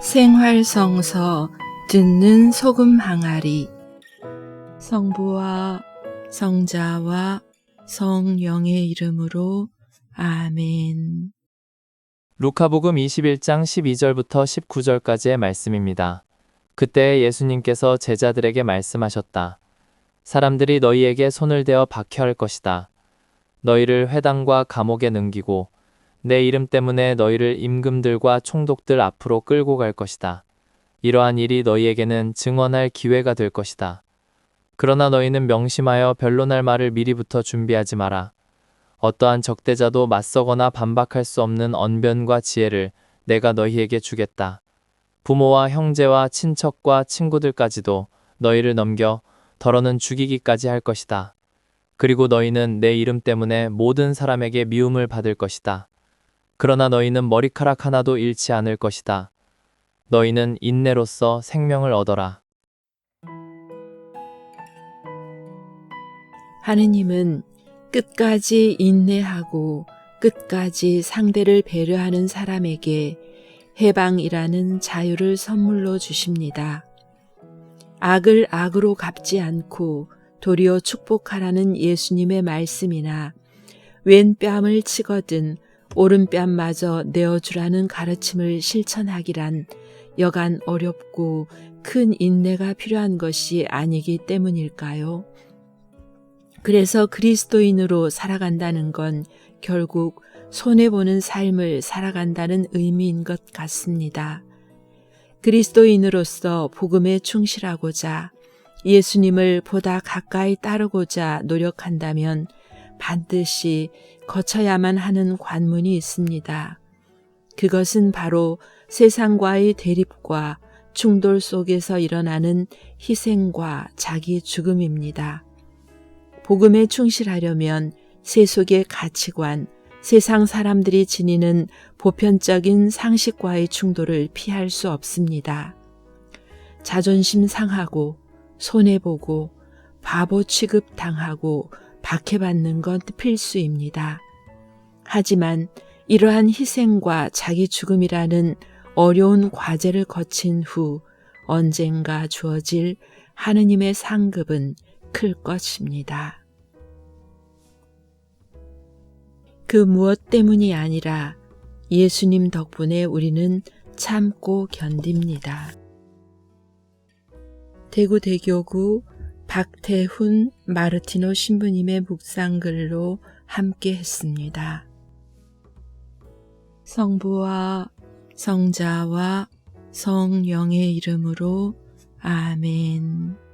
생활성서 듣는 소금 항아리 성부와 성자와 성령의 이름으로 아멘. 루카복음 21장 12절부터 19절까지의 말씀입니다. 그때 예수님께서 제자들에게 말씀하셨다. 사람들이 너희에게 손을 대어 박해할 것이다. 너희를 회당과 감옥에 넘기고 내 이름 때문에 너희를 임금들과 총독들 앞으로 끌고 갈 것이다. 이러한 일이 너희에게는 증언할 기회가 될 것이다. 그러나 너희는 명심하여 변론할 말을 미리부터 준비하지 마라. 어떠한 적대자도 맞서거나 반박할 수 없는 언변과 지혜를 내가 너희에게 주겠다. 부모와 형제와 친척과 친구들까지도 너희를 넘겨 더러는 죽이기까지 할 것이다. 그리고 너희는 내 이름 때문에 모든 사람에게 미움을 받을 것이다. 그러나 너희는 머리카락 하나도 잃지 않을 것이다. 너희는 인내로서 생명을 얻어라. 하느님은 끝까지 인내하고 끝까지 상대를 배려하는 사람에게 해방이라는 자유를 선물로 주십니다. 악을 악으로 갚지 않고 도리어 축복하라는 예수님의 말씀이나 왼 뺨을 치거든 오른뺨마저 내어주라는 가르침을 실천하기란 여간 어렵고 큰 인내가 필요한 것이 아니기 때문일까요? 그래서 그리스도인으로 살아간다는 건 결국 손해보는 삶을 살아간다는 의미인 것 같습니다. 그리스도인으로서 복음에 충실하고자 예수님을 보다 가까이 따르고자 노력한다면 반드시 거쳐야만 하는 관문이 있습니다. 그것은 바로 세상과의 대립과 충돌 속에서 일어나는 희생과 자기 죽음입니다. 복음에 충실하려면 세속의 가치관, 세상 사람들이 지니는 보편적인 상식과의 충돌을 피할 수 없습니다. 자존심 상하고 손해보고 바보 취급 당하고 박해받는 건 필수입니다. 하지만 이러한 희생과 자기 죽음이라는 어려운 과제를 거친 후 언젠가 주어질 하느님의 상급은 클 것입니다. 그 무엇 때문이 아니라 예수님 덕분에 우리는 참고 견딥니다. 대구대교구 박태훈 마르티노 신부님의 묵상글로 함께 했습니다. 성부와 성자와 성령의 이름으로 아멘.